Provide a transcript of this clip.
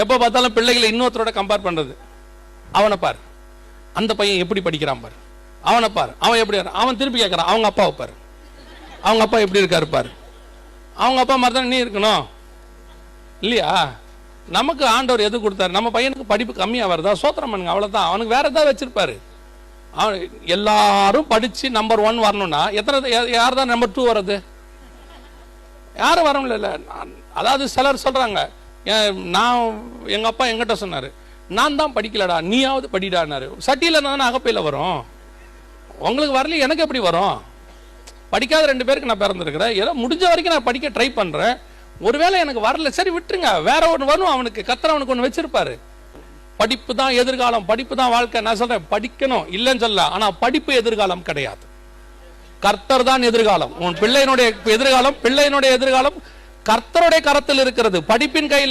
எப்போ பார்த்தாலும் பிள்ளைகளை இன்னொருத்தரோட கம்பேர் பண்ணுறது அவனை பார். அந்த பையன் எப்படி படிக்கிறான் பார். அவனை பார். அவன் எப்படி அவன் திருப்பி கேட்குறான் அவங்க அப்பாவை பார். அவங்க அப்பா எப்படி இருக்காரு பார். அவங்க அப்பா மாதிரி தான் நீ இருக்கணும். இல்லையா? நமக்கு ஆண்டவர் எது கொடுத்தாரு? நம்ம பையனுக்கு படிப்பு கம்மியாக வருதா சோத்திரம் பண்ணுங்க. அவ்வளோதான் அவனுக்கு வேற ஏதாவது வச்சிருப்பாரு. அவன் எல்லாரும் படித்து நம்பர் ஒன் வரணும்னா எத்தனை யார் தான் நம்பர் டூ வர்றது? யாரும் வர முடியல. அதாவது சிலர் சொல்கிறாங்க நான் எங்கள் அப்பா எங்கிட்ட சொன்னார் நான் தான் படிக்கலடா நீயாவது படிடான்னாரு. சட்டியில் தானே அகப்பையில் வரும். உங்களுக்கு வரல எனக்கு எப்படி வரும்? படிக்காத ரெண்டு பேருக்கு நான் பிறந்திருக்கிறேன். ஏதோ முடிஞ்ச வரைக்கும் நான் படிக்க ட்ரை பண்ணுறேன் ஒருவேளை எனக்கு வரல சரி விட்டுருங்க. வேற ஒன்று வரும் அவனுக்கு கத்திர அவனுக்கு ஒன்று வச்சிருப்பாரு. படிப்பு தான் எதிர்காலம் படிப்பு தான் வாழ்க்கை. நான் சொல்றேன் படிக்கணும் இல்லைன்னு சொல்ல ஆனால் படிப்பு எதிர்காலம் கிடையாது. கர்த்தர் தான் எதிர்காலம். உன் பிள்ளையினுடைய எதிர்காலம் பிள்ளையினுடைய எதிர்காலம் கர்த்தருடைய கரத்தில் இருக்கிறது. படிப்பின் கையில்